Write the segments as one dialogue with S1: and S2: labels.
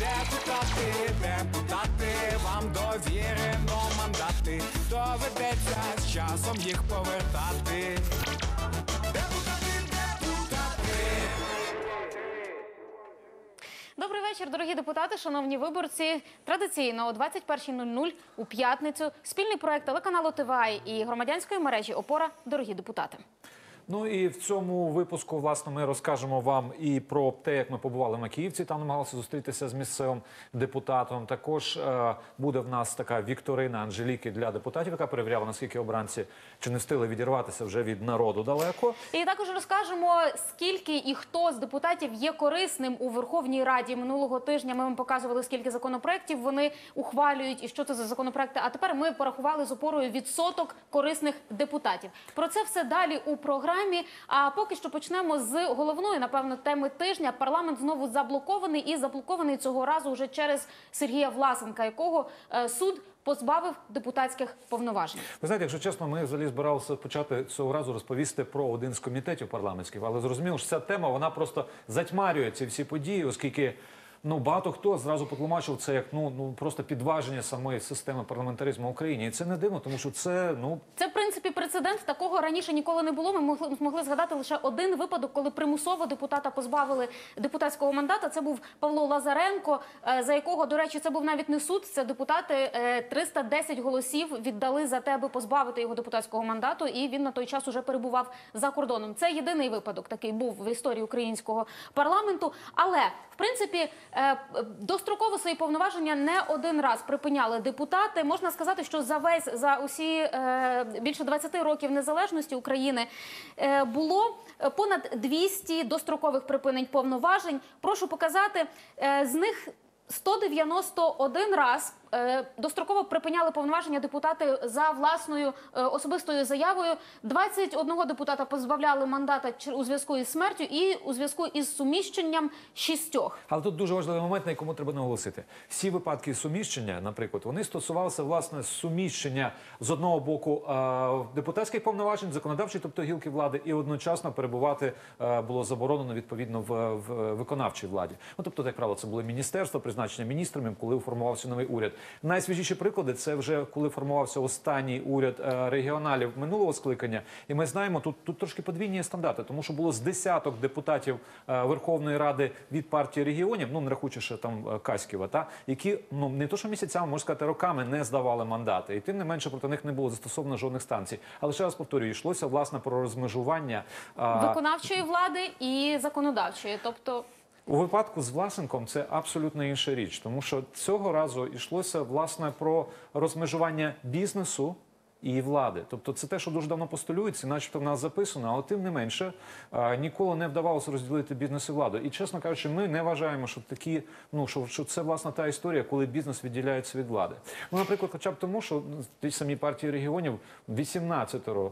S1: Депутати, депутати, вам довірено мандати. Доведеться з часом їх повертати.
S2: Добрий вечір, дорогі депутати, шановні виборці. Традиційно о 21.00 у п'ятницю спільний проект телеканалу ТВА і громадянської мережі Опора. Дорогі депутати.
S3: Ну і в цьому випуску власне ми розкажемо вам і про те, як ми побували в Макіївці. Там намагалися зустрітися з місцевим депутатом. Також е, буде в нас така вікторина Анжеліки для депутатів, яка перевіряла наскільки обранці чи не встигли відірватися вже від народу далеко.
S2: І також розкажемо, скільки і хто з депутатів є корисним у Верховній Раді минулого тижня. Ми вам показували, скільки законопроєктів вони ухвалюють і що це за законопроекти. А тепер ми порахували з опорою відсоток корисних депутатів. Про це все далі у програмі. А поки що почнемо з головної, напевно, теми тижня. Парламент знову заблокований і заблокований цього разу вже через Сергія Власенка, якого е, суд позбавив депутатських повноважень.
S3: Ви знаєте, якщо чесно, ми взагалі збиралися почати цього разу розповісти про один з комітетів парламентських, але зрозуміло, що ця тема вона просто затьмарює ці всі події, оскільки. Ну, багато хто зразу потлумачив це як ну ну просто підваження самої системи парламентаризму в Україні, і це не дивно, тому що це ну
S2: Це в принципі прецедент. Такого раніше ніколи не було. Ми могли змогли згадати лише один випадок, коли примусово депутата позбавили депутатського мандата. Це був Павло Лазаренко, е, за якого, до речі, це був навіть не суд. Це депутати е, 310 голосів віддали за те, аби позбавити його депутатського мандату. І він на той час уже перебував за кордоном. Це єдиний випадок такий був в історії українського парламенту. Але в принципі е, достроково свої повноваження не один раз припиняли депутати. Можна сказати, що за весь за усі е, більше 20 років незалежності України е, було е, понад 200 дострокових припинень повноважень. Прошу показати е, з них. 191 раз е, достроково припиняли повноваження депутати за власною е, особистою заявою. 21 депутата позбавляли мандата у зв'язку із смертю і у зв'язку із суміщенням шістьох.
S3: Але тут дуже важливий момент, на якому треба наголосити. Всі випадки суміщення, наприклад, вони стосувалися власне суміщення з одного боку е, депутатських повноважень, законодавчої, тобто гілки влади, і одночасно перебувати е, було заборонено відповідно в виконавчій владі. Ну тобто, як правило, це були міністерства, призначення міністрами, коли формувався новий уряд. Найсвіжіші приклади це вже коли формувався останній уряд е, регіоналів минулого скликання. І ми знаємо, тут тут трошки подвійні стандарти, тому що було з десяток депутатів е, Верховної Ради від партії регіонів, ну не рахуючи там е, Каськіва, та які ну не то, що місяцями, можна сказати, роками не здавали мандати, і тим не менше проти них не було застосовано жодних станцій. Але ще раз повторюю, йшлося власне про розмежування.
S2: виконавчої влади і законодавчої, тобто.
S3: У випадку з Власенком це абсолютно інша річ, тому що цього разу йшлося власне про розмежування бізнесу. І влади, тобто це те, що дуже давно постулюється, начебто в нас записано, але тим не менше ніколи не вдавалося розділити бізнес і владу. І чесно кажучи, ми не вважаємо, що такі, ну що, що це власне та історія, коли бізнес відділяється від влади. Ну, наприклад, хоча б тому, що ті самі партії регіонів 18 а,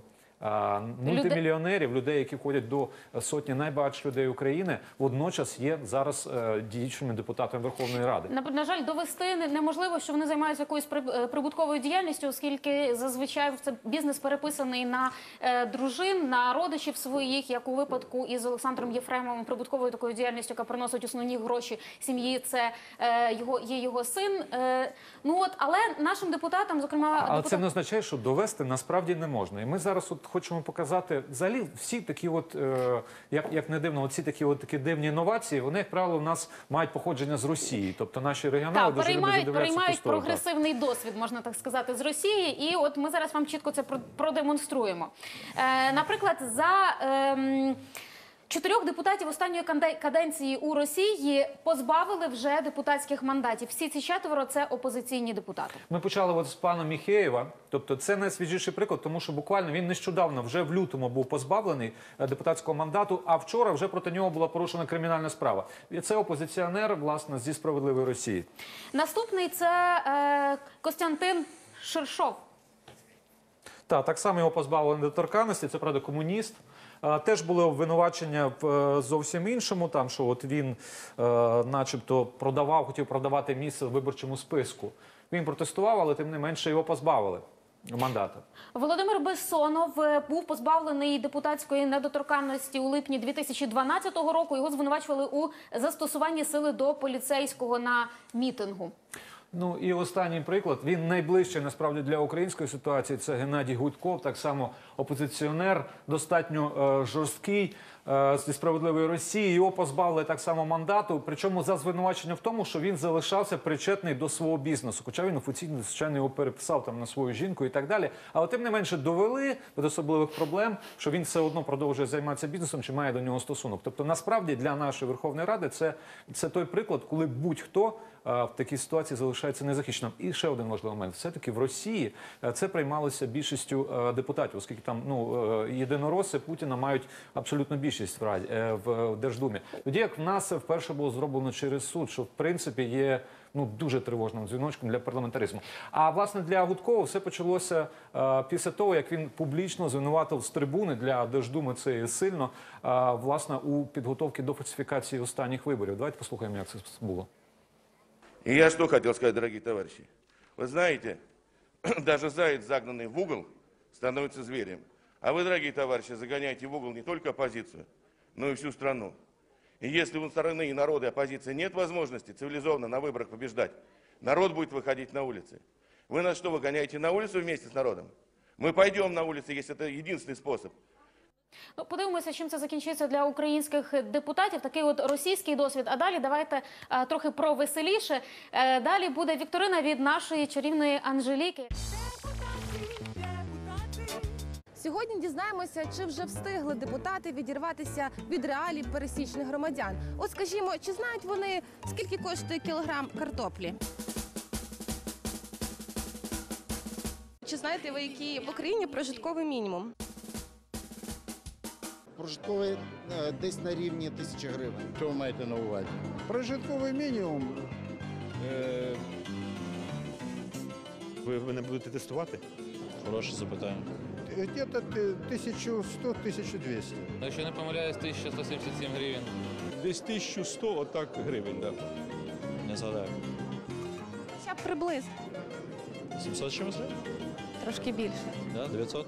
S3: мультимільйонерів, людей, які входять до сотні найбагатших людей України, водночас є зараз е, діючими депутатами Верховної Ради.
S2: На, на жаль, довести неможливо, що вони займаються якоюсь е, прибутковою діяльністю, оскільки зазвичай це бізнес переписаний на е, дружин, на родичів своїх, як у випадку із Олександром Єфремовим, прибутковою такою діяльністю, яка приносить основні гроші сім'ї. Це його є його син. Ну от, але нашим депутатам, зокрема,
S3: Але
S2: депутат-
S3: це не означає, що довести насправді не можна. І ми зараз от хочемо показати взагалі всі такі, от е, як, як не дивно, ці такі от такі дивні інновації. Вони, як правило, в нас мають походження з Росії. Тобто наші регіонали
S2: Так, переймають, переймають прогресивний досвід, можна так сказати, з Росії. І от ми зараз вам чітко це про- продемонструємо. Е, наприклад, за. ем, Чотирьох депутатів останньої каденції у Росії позбавили вже депутатських мандатів. Всі ці четверо це опозиційні депутати.
S3: Ми почали от з пана Міхеєва. Тобто, це найсвіжіший приклад, тому що буквально він нещодавно, вже в лютому, був позбавлений е, депутатського мандату. А вчора вже проти нього була порушена кримінальна справа. І це опозиціонер, власне, зі справедливої Росії.
S2: Наступний це е, Костянтин Ширшов.
S3: Так, так само його позбавили недоторканності. Це правда комуніст. Теж були обвинувачення в е, зовсім іншому. Там що от він, е, начебто, продавав, хотів продавати місце в виборчому списку. Він протестував, але тим не менше його позбавили. мандата.
S2: Володимир Бессонов е, був позбавлений депутатської недоторканності у липні 2012 року. Його звинувачували у застосуванні сили до поліцейського на мітингу.
S3: Ну і останній приклад. Він найближчий насправді для української ситуації. Це Геннадій Гудков, так само опозиціонер, достатньо е, жорсткий е, зі справедливої Росії. Його позбавили так само мандату. Причому за звинувачення в тому, що він залишався причетний до свого бізнесу. Хоча він офіційно звичайно його переписав там на свою жінку і так далі. Але тим не менше довели без особливих проблем, що він все одно продовжує займатися бізнесом чи має до нього стосунок. Тобто, насправді для нашої Верховної Ради це, це той приклад, коли будь-хто в такій ситуації залишається незахищеним. І ще один важливий момент: все-таки в Росії е, це приймалося більшістю е, депутатів, оскільки там ну е, єдинороси Путіна мають абсолютну більшість в раді в Держдумі. Тоді як в нас вперше було зроблено через суд, що в принципі є. Ну дуже тривожним дзвіночком для парламентаризму. А власне для Гудкова все почалося е, після того, як він публічно звинуватив з трибуни для Держдуми це сильно е, власне у підготовці до фальсифікації останніх виборів. Давайте послухаємо, як це було.
S4: И я что хотел сказать, дорогие товарищи? Вы знаете, даже заяц, загнанный в угол, становится зверем. А вы, дорогие товарищи, загоняете в угол не только оппозицию, но и всю страну. И если у стороны и народа и оппозиции нет возможности цивилизованно на выборах побеждать, народ будет выходить на улицы. Вы нас что, выгоняете на улицу вместе с народом? Мы пойдем на улицы, если это единственный способ.
S2: Ну, подивимося, чим це закінчиться для українських депутатів. Такий от російський досвід. А далі давайте е, трохи про веселіше. Е, далі буде вікторина від нашої чарівної Анжеліки.
S5: Сьогодні дізнаємося, чи вже встигли депутати відірватися від реалій пересічних громадян. От скажімо, чи знають вони скільки коштує кілограм картоплі? Чи знаєте ви, який в Україні прожитковий мінімум?
S6: Прожитковий е, десь на рівні тисячі гривень.
S7: Що ви маєте на увазі?
S8: Прожитковий мінімум.
S7: Е, ви мене будете тестувати?
S9: Хороше запитання.
S8: Где-то 1100-1200.
S9: Ну, Якщо не помиляюсь, 1177 гривень.
S7: Десь 1100 отак гривень, так.
S9: Не згадаю.
S5: Хоча б приблизно.
S9: 700 чимось?
S5: Трошки більше.
S9: Да, 900?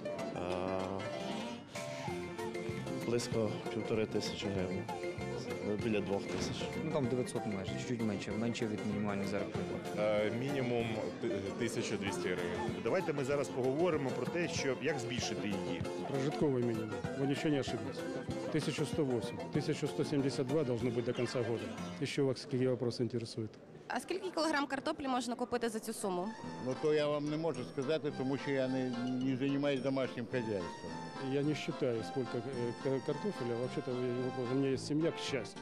S10: Близько півтори тисячі гривень. Ну, Біля двох тисяч.
S11: Ну там 900 майже, чуть менше, менше від мінімальної заробітної плати.
S7: Мінімум 1200 гривень. Давайте ми зараз поговоримо про те, що як збільшити її.
S8: Прожитковый минимум. Вы ничего не ошиблись. 1108. 1172 должно быть до конца года. Еще вас какие вопросы интересуют?
S5: А скільки кілограм картоплі можна купити за цю суму?
S6: Ну то я вам не можу сказати, тому що я не, не займаюся домашнім хазяйством.
S8: Я не считаю, сколько э, ка- картофеля. Вообще-то я- у меня есть семья, к счастью,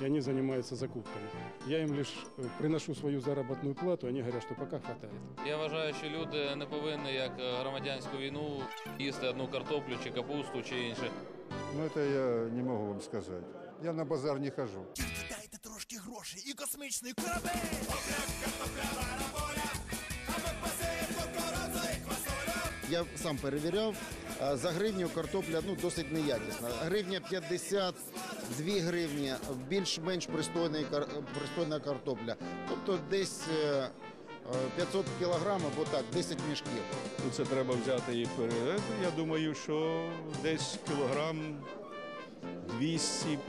S8: и они занимаются закупками. Я им лишь э, приношу свою заработную плату, они говорят, что пока хватает.
S9: Я вважаю, що люди не повинні, як е, громадянську війну, їсти одну картоплю чи капусту чи інше.
S8: Ну это я не могу вам сказать. Я на базар не хожу.
S1: Дайте трошки грошей і космічний корабель.
S6: Я сам перевіряв. За гривню картопля ну, досить неякісна. Гривня 50, 2 гривні, більш-менш пристойна картопля. Тобто десь е, е, 500 кілограм або так, 10 мішків.
S7: Ну, це треба взяти і пере. Я думаю, що десь кілограм 200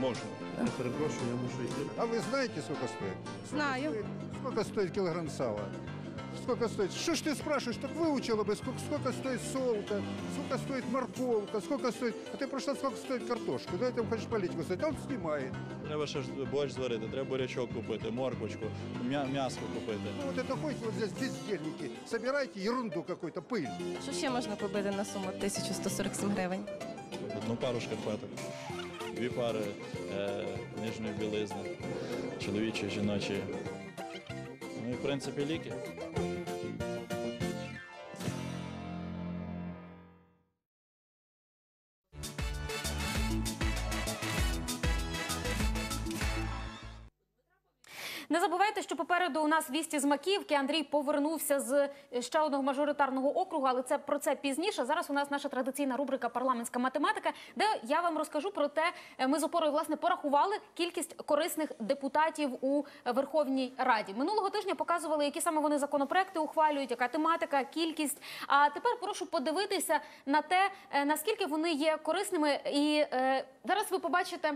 S7: можна.
S10: Я перепрошую, я мушу йти.
S8: А вы знаете, сколько стоит?
S5: Знаю.
S8: Сколько стоит килограмм сала? Сколько стоит? Что ж ты спрашиваешь? Так выучила бы, сколько, сколько стоит солка, сколько стоит морковка, сколько стоит... А ты просто сколько стоит картошка? Да, ты хочешь политику сказать, а он снимает.
S10: Треба ще ж борщ зварити, треба бурячок купити, морквочку, м'я- м'ясо купити.
S8: Ну вот это ходите вот здесь бездельники, собирайте ерунду какую-то, пыль.
S5: Що ще можна купити на суму 1147 гривень?
S10: Одну пару шкарпеток, дві пари е, нижньої білизни, чоловічої, жіночої. Ну і в принципі ліки.
S2: Попереду у нас вісті з Макіївки. Андрій повернувся з ще одного мажоритарного округу, але це про це пізніше. Зараз у нас наша традиційна рубрика Парламентська математика, де я вам розкажу про те, е, ми з опорою власне порахували кількість корисних депутатів у Верховній Раді. Минулого тижня показували, які саме вони законопроекти ухвалюють, яка тематика, кількість. А тепер прошу подивитися на те, е, наскільки вони є корисними. І е, зараз ви побачите.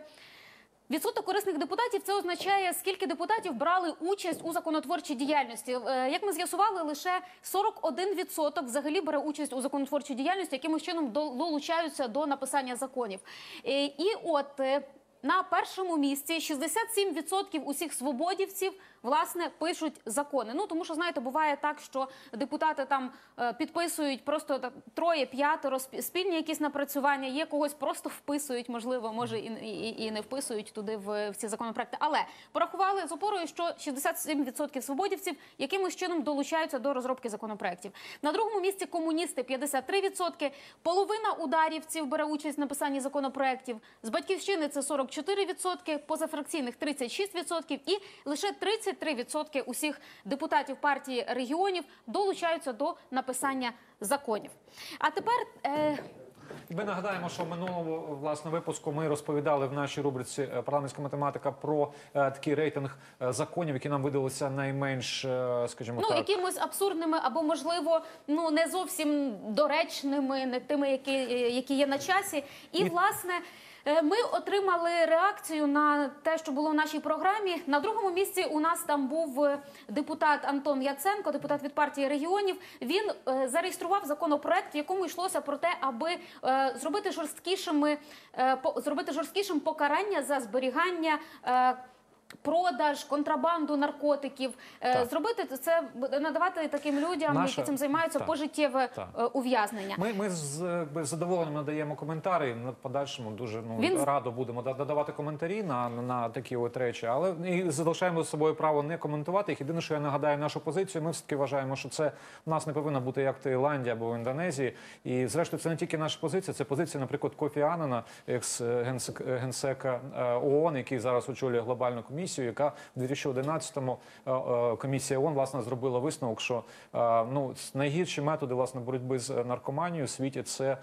S2: Відсоток корисних депутатів це означає, скільки депутатів брали участь у законотворчій діяльності. Е, Як ми з'ясували, лише 41% взагалі бере участь у законотворчій діяльності, якимось чином долучаються до написання законів. Е, І от е, на першому місці 67% усіх свободівців власне пишуть закони. Ну тому що знаєте, буває так, що депутати там е, підписують просто так троє-п'ятеро сп- спільні якісь напрацювання. Є когось просто вписують, можливо, може і, і, і не вписують туди в, в ці законопроекти. Але порахували з опорою, що 67% свободівців якимось чином долучаються до розробки законопроектів. На другому місці комуністи 53%, половина ударівців бере участь в написанні законопроектів. З батьківщини це 44%, позафракційних 36% і лише 33% усіх депутатів партії регіонів долучаються до написання законів. А тепер. Е,
S3: Ми нагадаємо, що в минулому власне випуску ми розповідали в нашій рубриці е, парламентська математика про е, такий рейтинг е, законів, які нам видалися найменш, е, скажімо
S2: ну,
S3: так,
S2: якимось абсурдними або, можливо, ну не зовсім доречними, не тими, які, які є на часі. І, власне. Е, Ми отримали реакцію на те, що було в нашій програмі. На другому місці у нас там був е, депутат Антон Яценко, депутат від партії регіонів. Він е, зареєстрував законопроект, в якому йшлося про те, аби зробити жорсткішими зробити жорсткішим покарання за зберігання. Продаж, контрабанду наркотиків, Е,
S3: Так.
S2: зробити це надавати таким людям,
S3: Наша-
S2: які цим займаються,
S3: так.
S2: пожиттєве
S3: Так.
S2: е, ув'язнення.
S3: Ми, ми з якби, задоволенням надаємо коментарі. На подальшому дуже ну
S2: Він
S3: радо будемо да- додавати коментарі на, на такі от речі, але і залишаємо з собою право не коментувати їх. Єдине, що я нагадаю нашу позицію. Ми все таки вважаємо, що це в нас не повинно бути як в Таїланді або в Індонезії. І зрештою, це не тільки наша позиція, це позиція, наприклад, Кофі Анана, екс генсек, генсека е, ООН, який зараз очолює глобальну комісію, яка в 2011-му е, е, комісія ООН власне зробила висновок, що е, ну найгірші методи власне боротьби з наркоманією у світі це,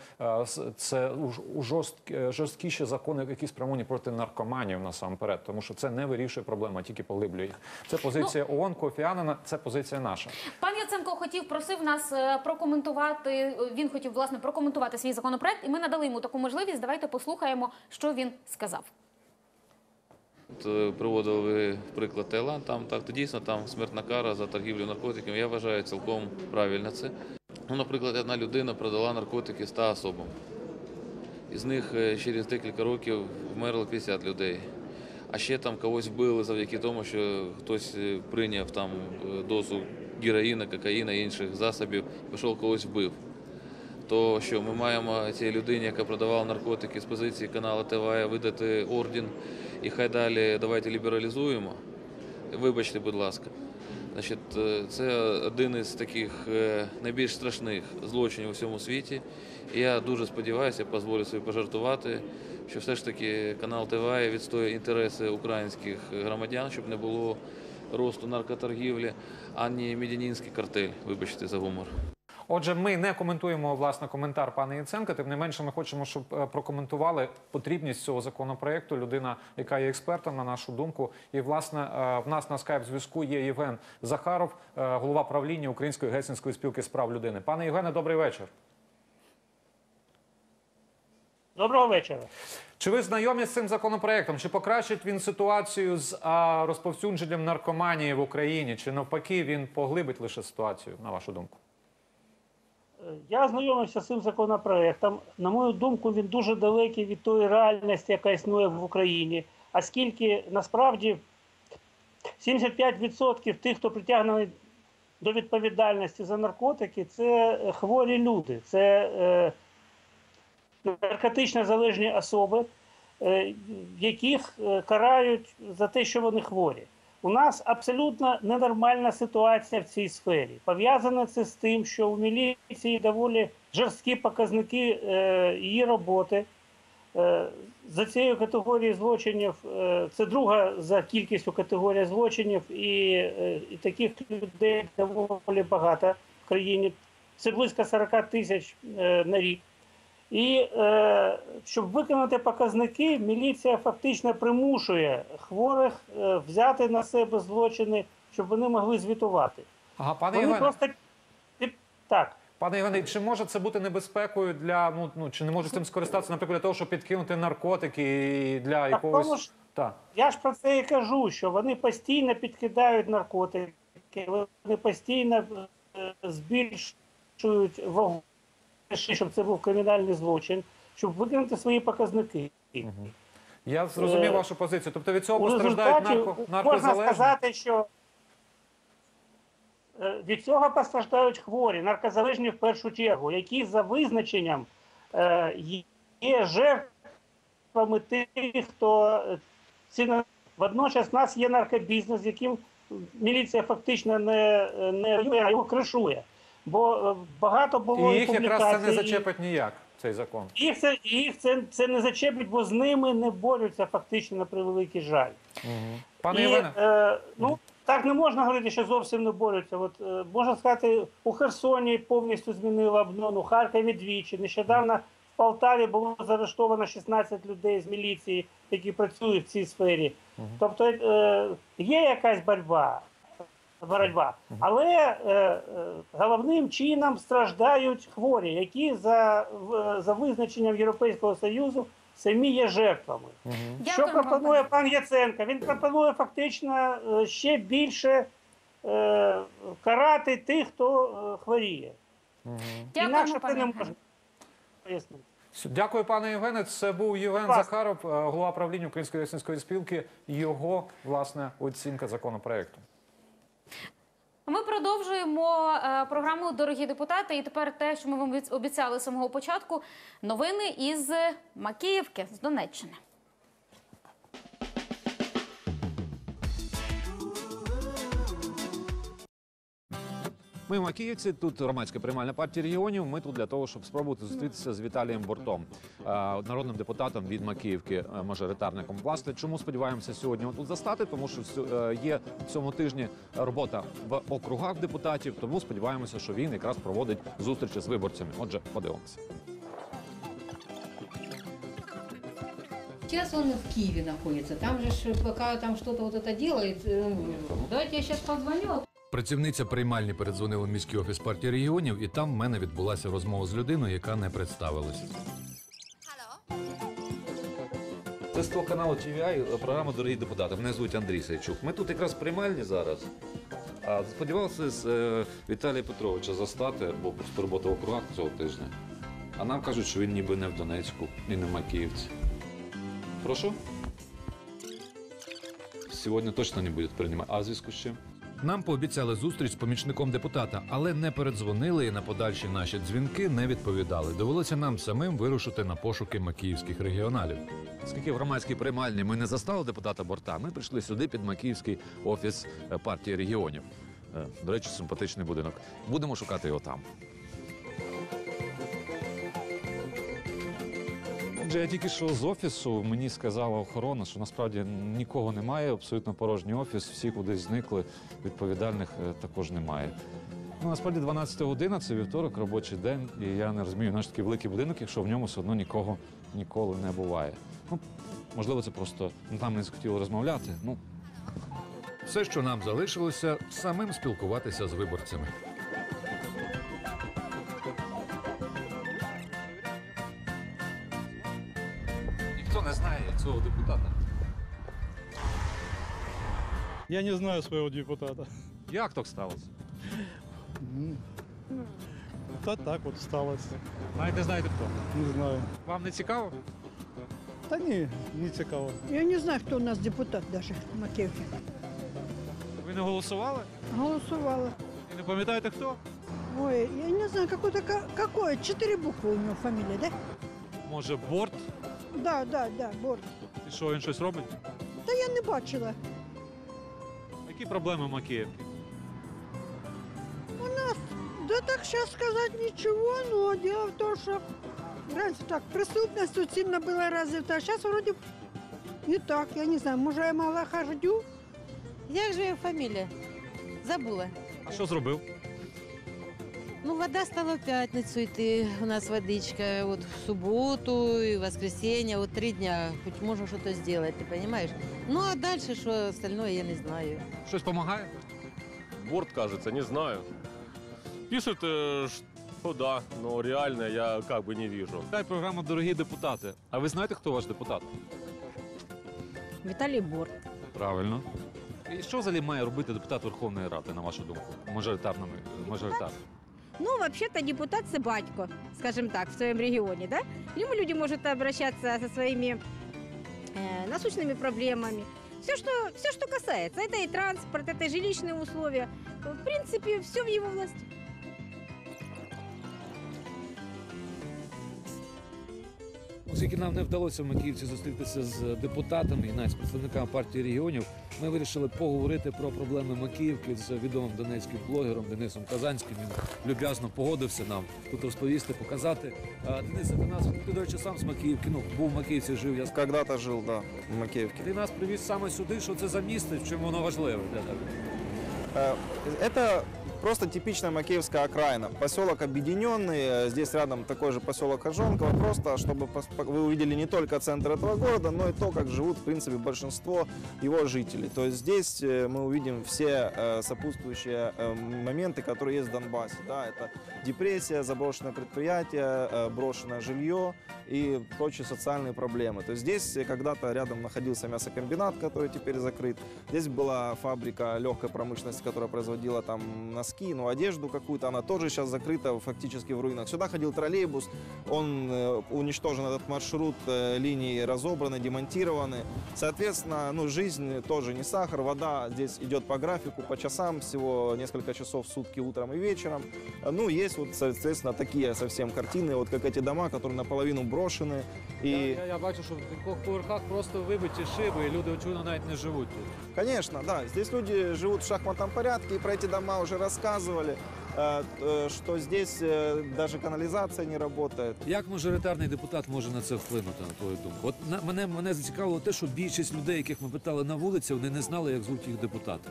S3: це уж- у жорстк- е, жорсткіші закони, які спрямовані проти наркоманів насамперед, тому що це не вирішує проблему, а тільки поглиблює їх. Це позиція ООН, Кофі Анана, це позиція наша.
S2: Пан Яценко хотів просив нас прокоментувати. Він хотів власне прокоментувати свій законопроект, і ми надали йому таку можливість. Давайте послухаємо, що він сказав.
S9: Е, Приводили приклад Таїланд, там так то дійсно там смертна кара за торгівлю наркотиками. Я вважаю цілком правильно це. Ну, наприклад, одна людина продала наркотики 100 особам. Із них е, через декілька років вмерло 50 людей. А ще там когось вбили завдяки тому, що хтось е, прийняв там дозу героїна, кокаїна і інших засобів, пішов когось вбив. То що ми маємо цій людині, яка продавала наркотики з позиції каналу ТВ, видати орден і хай далі давайте лібералізуємо. Вибачте, будь ласка. Значить, е, це один із таких е, найбільш страшних злочинів у всьому світі. І я дуже сподіваюся, дозволю собі пожартувати, що все ж таки канал ТВ відстоює інтереси українських громадян, щоб не було росту наркоторгівлі, ані медянінський картель. Вибачте за гумор.
S3: Отже, ми не коментуємо власне коментар пана Яценка. Тим не менше, ми хочемо, щоб е, прокоментували потрібність цього законопроекту. Людина, яка є експертом, на нашу думку. І власне е, в нас на скайп зв'язку є Євген Захаров, е, голова правління Української гельсінської спілки з прав людини. Пане Євгене, добрий вечір.
S12: Доброго вечора.
S3: Чи ви знайомі з цим законопроектом? Чи покращить він ситуацію з розповсюдженням наркоманії в Україні? Чи навпаки він поглибить лише ситуацію, на вашу думку?
S12: Я знайомився з цим законопроектом. На мою думку, він дуже далекий від тої реальності, яка існує в Україні. Оскільки насправді 75% тих, хто притягнений до відповідальності за наркотики, це хворі люди, це е, наркотично залежні особи, е, яких е, карають за те, що вони хворі. У нас абсолютно ненормальна ситуація в цій сфері. Пов'язане це з тим, що у міліції доволі жорсткі показники е, її роботи. Е, За цією категорією злочинів е, це друга за кількістю категорія злочинів, і, і таких людей доволі багато в країні. Це близько 40 тисяч на рік. І е, щоб виконати показники, міліція фактично примушує хворих е, взяти на себе злочини, щоб вони могли звітувати.
S3: Ага, пане Євгене,
S12: просто так.
S3: пане Євгене, чи може це бути небезпекою для ну, ну чи не може цим скористатися, наприклад, для того, щоб підкинути наркотики і для
S12: Так,
S3: якогось
S12: тому ж-
S3: так.
S12: Я ж про це і кажу, що вони постійно підкидають наркотики, вони постійно е, збільшують вагу, щоб це був кримінальний злочин, щоб виконати свої показники.
S3: Я зрозумів
S12: Е,
S3: вашу позицію. Тобто від цього
S12: У
S3: постраждають
S12: результаті
S3: нарко,
S12: можна сказати, що е, від цього постраждають хворі, наркозалежні в першу чергу, які за визначенням е, є жертвами тих, хто ці водночас в нас є наркобізнес, з яким міліція фактично не, не а його кришує. Бо е, багато було
S3: І їх якраз це не зачепить ніяк, цей закон.
S12: їх це, їх це, це не зачепить, бо з ними не борються фактично на превеликий жаль.
S3: Пане
S12: І,
S3: Євгене,
S12: е, ну, так не можна говорити, що зовсім не борються. От, е, можна сказати, у Херсоні повністю змінили обнону, Харкові двічі. Нещодавно в Полтаві було заарештовано 16 людей з міліції, які працюють в цій сфері. Тобто е, є якась боротьба, боротьба. але е, е, головним чином страждають хворі, які за, в- за визначенням Європейського Союзу самі є жертвами. Що пропонує пан Яценко? Він пропонує фактично е, ще більше е, карати тих, хто е, хворіє. Інакше це
S2: пане
S12: не можна пояснити.
S3: Дякую, пане Євгене. Це був Євген. Захаров, голова правління Української лісницької спілки. Його власне оцінка законопроекту.
S2: Ми продовжуємо е, програму Дорогі депутати. І тепер те, що ми вам обіц- обіцяли з самого початку. Новини із Макіївки з Донеччини.
S3: Ми Макіївці, тут громадська приймальна партія регіонів. Ми тут для того, щоб спробувати зустрітися з Віталієм Бортом, е, народним депутатом від Макіївки, е, мажоритарником. Власне, чому сподіваємося сьогодні тут застати? Тому що е, є в цьому тижні робота в округах депутатів. Тому сподіваємося, що він якраз проводить зустрічі з виборцями. Отже, подивимося.
S13: Сейчас он в Киеве находится. Там же, пока там что-то вот это делает, э, давайте я сейчас позвоню.
S14: Працівниця приймальні передзвонила в міський офіс партії регіонів, і там в мене відбулася розмова з людиною, яка не представилась.
S3: Це з того каналу TVI, програма Дорогі депутати. Мене звуть Андрій Сайчук. Ми тут якраз приймальні зараз. А сподівався з е, Віталія Петровича застати, бо робота в округах цього тижня. А нам кажуть, що він ніби не в Донецьку і не в Макіївці. Прошу? Сьогодні точно не буде приймати. А зв'язку з чим?
S14: Нам пообіцяли зустріч з помічником депутата, але не передзвонили і на подальші наші дзвінки не відповідали. Довелося нам самим вирушити на пошуки макіївських регіоналів.
S3: Оскільки в громадській приймальні ми не застали депутата Борта, ми прийшли сюди під Макіївський офіс е, партії регіонів. Е, До речі, симпатичний будинок. Будемо шукати його там. Отже, я тільки що з офісу мені сказала охорона, що насправді нікого немає, абсолютно порожній офіс, всі кудись зникли, відповідальних е, також немає. Ну, насправді 12 година це вівторок, робочий день, і я не розумію, наш такий великий будинок, якщо в ньому все одно нікого ніколи не буває. Ну, можливо, це просто ну, там не захотіли розмовляти. Ну,
S14: Все, що нам залишилося, самим спілкуватися з виборцями.
S3: Не депутата.
S10: Я не знаю своего депутата.
S3: Як так сталося?
S10: Та так от сталося.
S3: Навіть не знаєте хто.
S10: Не знаю.
S3: Вам не цікаво?
S10: Та ні, не цікаво.
S15: Я не знаю, хто у нас депутат даже в Макеевке.
S3: Ви не голосували?
S15: Голосовала.
S3: І не пам'ятаєте хто?
S15: Ой, я не знаю, какой-то, ка- какое, четыре буквы у него фамилия, да?
S3: Може, борт?
S15: Да, да, да, Борт.
S3: І що він щось робить?
S15: Та я не бачила.
S3: Які проблеми в Макіївці?
S15: У нас, да так сейчас сказать ничего, но дело в том, что Раньше так, преступность тут сильно была развита, а сейчас вроде не так, я не знаю, может, я мало хожу.
S16: Як же його фамілія? Забула.
S14: А що зробив?
S16: Ну, вода стала в п'ятницю йти. У нас водичка. Вот в суботу и воскресенье, вот три дня. Хоть можно что-то сделать, ты понимаешь? Ну, а дальше что остальное, я не знаю.
S14: Щось допомагає?
S17: Борт, кажется, не знаю. Пишет, э, что да, но реально я как бы не вижу.
S14: Дай програма Дорогі депутати. А ви знаєте, хто ваш депутат?
S18: Віталій Борт.
S14: Правильно. І що взагалі має робити депутат Верховної Ради, на вашу думку? Мажоритарними мажоритарно.
S18: Ну, вообще-то депутат – це батько, скажем так, в своем регионе, да? К нему люди могут обращаться со своими э, насущными проблемами. Все что, все, что касается. Это и транспорт, это и жилищные условия. В принципе, все в его власти.
S3: Оскільки нам не вдалося в Макіївці зустрітися з депутатами і навіть з представниками партії регіонів, ми вирішили поговорити про проблеми Макіївки з відомим донецьким блогером Денисом Казанським. Він люб'язно погодився нам тут розповісти, показати. Денис, ти нас ти, до речі, сам з Макіївки. Ну був в Макіївці, жив. Я
S19: Когда-то жил, да, в Макеевке.
S3: ти нас привіз саме сюди. Що це за місце? В чому воно важливе для тебе?
S19: Это просто типичная макеевская окраина. Поселок объединенный, э, здесь рядом такой же поселок Ожонково, просто чтобы вы увидели не только центр этого города, но и то, как живут, в принципе, большинство его жителей. То есть здесь э, мы увидим все э, сопутствующие моменты, которые есть в Донбассе. Да, это депрессия, заброшенное предприятие, брошенное жилье и прочие социальные проблемы. То есть здесь когда-то рядом находился мясокомбинат, который теперь закрыт. Здесь была фабрика легкой промышленности, которая производила там носки, ну, одежду какую-то. Она тоже сейчас закрыта фактически в руинах. Сюда ходил троллейбус, он э, уничтожен этот маршрут, э, линии разобраны, демонтированы. Соответственно, ну, жизнь тоже не сахар. Вода здесь идет по графику, по часам, всего несколько часов в сутки утром и вечером. Э, Ну, есть вот, соответственно, такие совсем картины, вот как эти дома, которые наполовину брошены. И...
S3: Я, я бачу, що в кількох поверхах просто вибиті шиби, і люди очевидно навіть не живуть тут.
S19: Конечно, да. Здесь люди живут в шахматном порядке, и про эти дома уже рассказывали, э, э, что здесь э, даже канализация не работает.
S3: Як мажоритарний депутат може на це вплинути, на твою думку? От на мене мене зацікавило те, що більшість людей, яких ми питали на вулиці, вони не знали, як звуть їх депутати.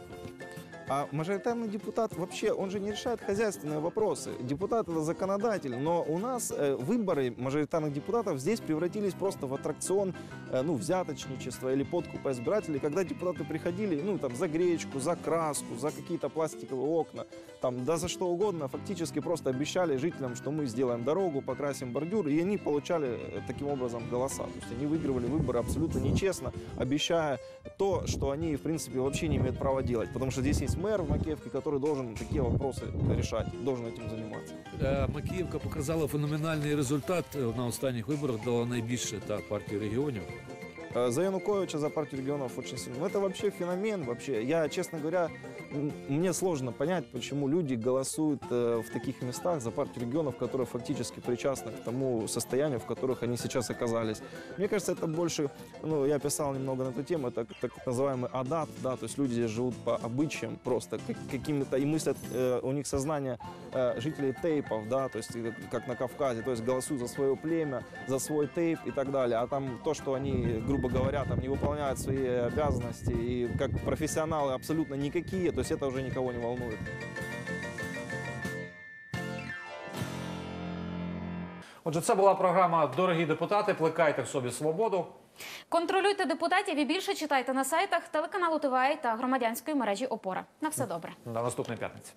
S19: А мажоритарный депутат вообще, он же не решает хозяйственные вопросы. Депутат это законодатель, но у нас э, выборы мажоритарных депутатов здесь превратились просто в аттракцион, э, ну, взяточничества или подкупа избирателей, когда депутаты приходили, ну, там, за гречку, за краску, за какие-то пластиковые окна, там, да за что угодно, фактически просто обещали жителям, что мы сделаем дорогу, покрасим бордюр, и они получали э, таким образом голоса. То есть они выигрывали выборы абсолютно нечестно, обещая то, что они, в принципе, вообще не имеют права делать. Потому что здесь есть мэр в Макеевке, который должен такие вопросы решать, должен этим заниматься.
S3: Е, Макіївка показала феноменальний результат е, на останніх виборах, дала найбільше та партії регіонів.
S19: Э, За Януковича, за партию регионов очень сильно. Ну, это вообще феномен вообще. Я, честно говоря, мне сложно понять, почему люди голосуют э, в таких местах за партию регионов, которые фактически причастны к тому состоянию, в которых они сейчас оказались. Мне кажется, это больше, ну, я писал немного на эту тему, это так называемый адат, да, то есть люди здесь живут по обычаям просто, как- какими-то, и мыслят, э, у них сознание жителей тейпов, да, то есть как на Кавказе, то есть голосуют за свое племя, за свой тейп и так далее. А там то, что они, грубо говоря, там не выполняют свои обязанности и как профессионалы абсолютно никакие, то есть это уже никого не волнует.
S3: Отже, це була програма Дорогі депутати. Плекайте в собі свободу.
S2: Контролюйте депутатів і більше читайте на сайтах телеканалу ТВА та громадянської мережі Опора. На все добре.
S3: До наступної п'ятниці.